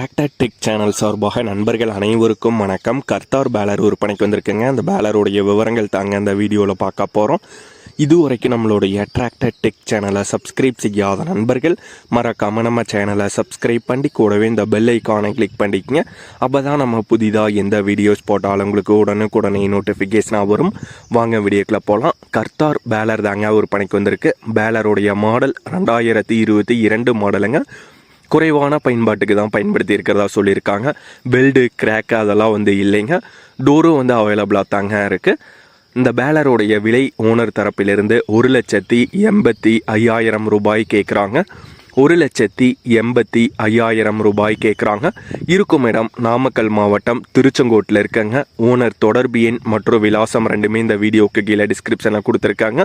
Attracted tech channel சார்பாக நண்பர்கள் அனைவருக்கும் வணக்கம். கர்த்தார் பேலர் விற்பனைக்கு வந்திருக்குங்க. அந்த பேலருடைய விவரங்கள் தாங்க அந்த வீடியோவில் பார்க்க போகிறோம் இதுவரைக்கும் நம்மளுடைய அட்ராக்டட் டெக் சேனலை சப்ஸ்கிரைப் செய்யாத நண்பர்கள் மறக்காமல் நம்ம சேனலை சப்ஸ்கிரைப் பண்ணி கூடவே இந்த பெல் ஐக்கானை கிளிக் பண்ணிக்கங்க. அப்போ தான் நம்ம புதிதாக எந்த வீடியோஸ் போட்டாலும் உங்களுக்கு உடனுக்குடனே நோட்டிஃபிகேஷனாக வரும். வாங்க வீடியோக்குள்ள போகலாம் கர்த்தார் பேலர் தாங்க ஒரு பணிக்கு வந்திருக்கு பேலருடைய மாடல் ரெண்டாயிரத்தி இருபத்தி இரண்டு மாடலுங்க குறைவான பயன்பாட்டுக்கு தான் பயன்படுத்தி இருக்கிறதா சொல்லியிருக்காங்க. பெல்டு கிராக் அதெல்லாம் வந்து இல்லைங்க. டோரும் வந்து அவைலபிளாக தாங்க இருக்குது இந்த பேலருடைய விலை ஓனர் தரப்பிலிருந்து ஒரு லட்சத்தி எண்பத்தி ஐயாயிரம் ரூபாய் கேட்குறாங்க. ஒரு லட்சத்தி எண்பத்தி ஐயாயிரம் ரூபாய் கேட்குறாங்க. இருக்கும் இடம் நாமக்கல் மாவட்டம் திருச்செங்கோட்டில் இருக்கங்க. ஓனர் தொடர்பு எண் மற்றும் விலாசம் ரெண்டுமே இந்த வீடியோவுக்கு கீழே டிஸ்கிரிப்ஷனில் கொடுத்துருக்காங்க.